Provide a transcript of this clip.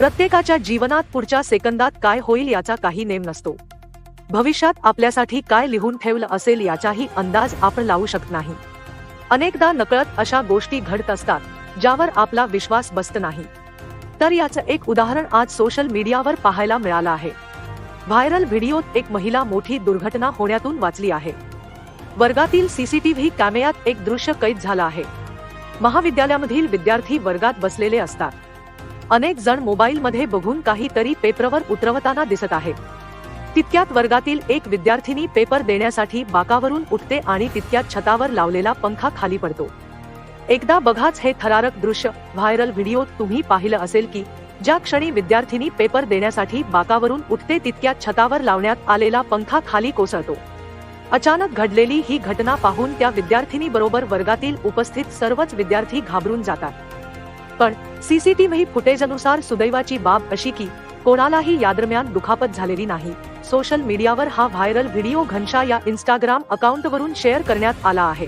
प्रत्येकाच्या जीवनात पुढच्या सेकंदात काय होईल याचा काही नेम नसतो. भविष्यात आपल्यासाठी काय लिहून ठेवलं असेल याचाही अंदाज आपण लावू शकत नाही. अनेकदा नकळत अशा गोष्टी घडत असतात ज्यावर आपला विश्वास बसत नाही. तर याचं एक उदाहरण आज सोशल मीडियावर पाहायला मिळालं आहे. व्हायरल व्हिडिओत एक महिला मोठी दुर्घटना होण्यातून वाचली आहे. वर्गातील सीसीटीव्ही कॅमेऱ्यात एक दृश्य कैद झालं आहे. महाविद्यालयामधील विद्यार्थी वर्गात बसलेले असतात. अनेक जण मोबाईलमध्ये बघून काहीतरी पेपरवर उतरवताना दिसत आहेत तितक्यात वर्गातील एक विद्यार्थिनी पेपर देण्यासाठी बाकावरून उठते आणि तितक्यात छतावर लावलेला पंखा खाली पडतो. एकदा बघाच हे थरारक दृश्य व्हायरल व्हिडिओ तुम्ही पाहिलं असेल की ज्या क्षणी विद्यार्थिनी पेपर देण्यासाठी बाकावरून उठते तितक्यात छतावर लावण्यात आलेला पंखा खाली कोसळतो. अचानक घडलेली ही घटना पाहून त्या विद्यार्थिनी बरोबर वर्गातील उपस्थित सर्वच विद्यार्थी घाबरून जातात. पण सीसीटीव्ही फुटेजनुसार सुदैवाची बाब अशी की कोणालाही यादरम्यान दुखापत झालेली नाही. सोशल मीडियावर हा व्हायरल व्हिडिओ घनशा या इंस्टाग्राम अकाउंटवरून शेअर करण्यात आला आहे.